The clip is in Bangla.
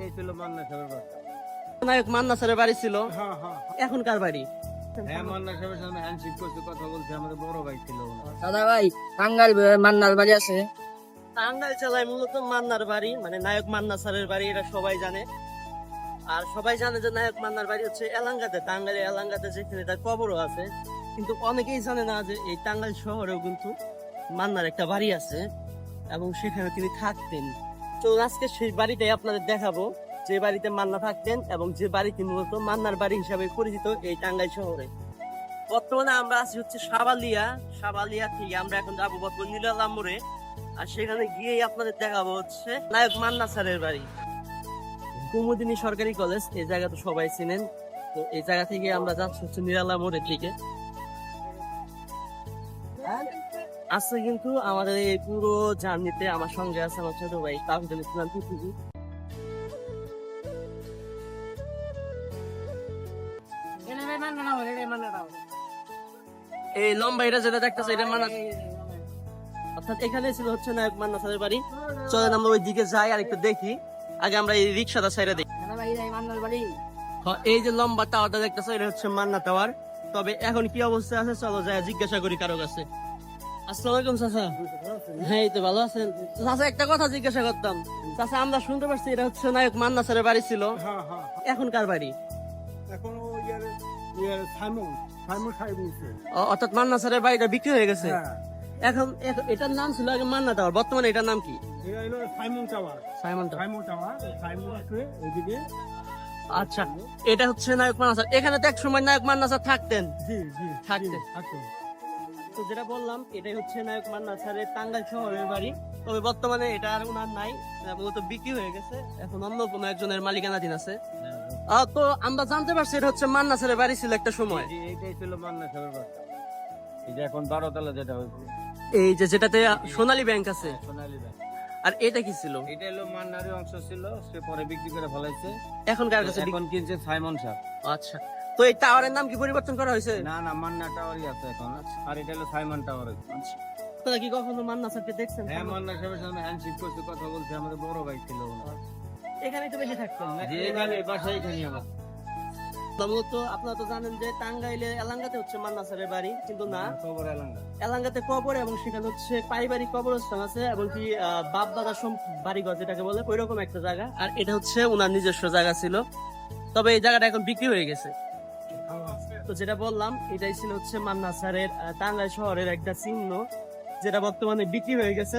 এইটাই ছিল মান্না সাহেবের নায়ক মান্না স্যারের বাড়ি ছিল। হ্যাঁ হ্যাঁ এখন কার বাড়ি। হ্যাঁ মান্না সাহেবের করছে কথা বলছে আমাদের বড় ভাই ছিল দাদা ভাই টাঙ্গাইল মান্নার বাড়ি আছে? টাঙ্গাইল জেলায় মূলত মান্নার বাড়ি মানে নায়ক মান্না স্যারের বাড়ি এটা সবাই জানে। আর সবাই জানে যে নায়ক মান্নার বাড়ি হচ্ছে এলাঙ্গাতে। টাঙ্গাইলে এলাঙ্গাতে যেখানে তার কবরও আছে। কিন্তু অনেকেই জানে না যে এই টাঙ্গাইল শহরেও কিন্তু মান্নার একটা বাড়ি আছে এবং সেখানে তিনি থাকতেন। তো আজকে সেই বাড়িটাই আপনাদের দেখাবো। যে বাড়িতে মান্না থাকতেন এবং যে বাড়িটি মূলত মান্নার বাড়ি হিসাবে পরিচিত এই টাঙ্গাইল শহরে। বর্তমানে আমরা আছি হচ্ছে সাবালিয়া। সাবালিয়া থেকে আমরা এখন যাব বর্তমানে নীলালাম মোড়ে আর সেখানে গিয়েই আপনাদের দেখাবো হচ্ছে নায়ক মান্না স্যারের বাড়ি। কুমুদিনী সরকারি কলেজ, এই জায়গা তো সবাই চিনেন। তো এই জায়গা থেকে আমরা যাচ্ছি হচ্ছে নিরালা মোড়ের দিকে। আজকে কিন্তু আমাদের এই পুরো জার্নিতে আমার সঙ্গে আছে আমার ছোট ভাই তাহিদুল ইসলাম এই লম্বা এটা যেটা দেখতেছে এটা মানা অর্থাৎ এখানে ছিল হচ্ছে নায়ক মান্না স্যারের বাড়ি। চলেন আমরা ওই দিকে যাই আর একটু দেখি। আগে আমরা এই রিক্সাটা সাইডে দেখি। হ্যাঁ, এই যে লম্বা টাওয়ারটা দেখতেছো এটা হচ্ছে মান্না টাওয়ার। তবে এখন কি অবস্থা আছে চলো যাই জিজ্ঞাসা করি কারও কাছে। আসসালামু আলাইকুম চাচা। হ্যাঁ এই তো ভালো আছেন। চাচা একটা কথা জিজ্ঞাসা করতাম। চাচা আমরা শুনতে পারছি এটা হচ্ছে নায়ক মান্না স্যারের বাড়ি ছিল। হ্যাঁ হ্যাঁ এখন কার বাড়ি? এখন অর্থাৎ মান্না স্যারের বাড়িটা বিক্রি হয়ে গেছে? হ্যাঁ। এখন এটার নাম ছিল আগে মান্না টাওয়ার। বর্তমানে এটার নাম কি? Simon tower. Simon tower. Simon tower Simon আছে ওইদিকে আচ্ছা এটা হচ্ছে নায়ক মান্না স্যার। এখানে তো এক সময় নায়ক মান্না স্যার থাকতেন। জি জি থাকতে। থাকতে তো যেটা বললাম এটাই হচ্ছে নায়ক মান্না স্যারের টাঙ্গাইল শহরের বাড়ি। তবে বর্তমানে এটা আর ওনার নাই মূলত বিক্রি হয়ে গেছে। এখন অন্য কোনো একজনের মালিকানাধীন আছে। তো আমরা জানতে পারছি এটা হচ্ছে মান্না স্যারের বাড়ি ছিল একটা সময়। এইটাই ছিল মান্না এই যে এখন বারোতলা যেটা হয়েছে। এই যে যেটাতে সোনালী ব্যাংক আছে। সোনালী ব্যাংক। আর এটা কি ছিল? এটা হলো মান্নারই অংশ ছিল সে পরে বিক্রি করে ফেলাইছে। এখন কার কাছে এখন কিনছে সাইমন সাহেব আচ্ছা। তো এই টাওয়ারের নাম কি পরিবর্তন করা হয়েছে? না না মান্না টাওয়ারই আছে এখন। আর এটা হলো সাইমন টাওয়ার। আপনারা কি কখনো মান্না স্যারকে দেখছেন? হ্যাঁ মান্না সাহেবের সঙ্গে হ্যান্ডশিপ করছে কথা বলছে আমাদের বড় ভাই ছিল এখানে তো বেশি থাকতেন যে এখানে বাসা এখানে আমার। মূলত আপনারা তো জানেন যে টাঙ্গাইলে এলাঙ্গাতে হচ্ছে মান্না স্যারের বাড়ি কিন্তু না। এলাঙ্গা। এলাঙ্গাতে কবর এবং সেখানে হচ্ছে পারিবারিক কবরস্থান আছে এবং কি বাপ দাদা বাড়িঘর যেটাকে বলে ওই রকম একটা জায়গা। আর এটা হচ্ছে ওনার নিজস্ব জায়গা ছিল। তবে এই জায়গাটা এখন বিক্রি হয়ে গেছে। তো যেটা বললাম, এটাই ছিল হচ্ছে মান্না স্যারের টাঙ্গাই শহরের একটা চিহ্ন, যেটা বর্তমানে বিক্রি হয়ে গেছে।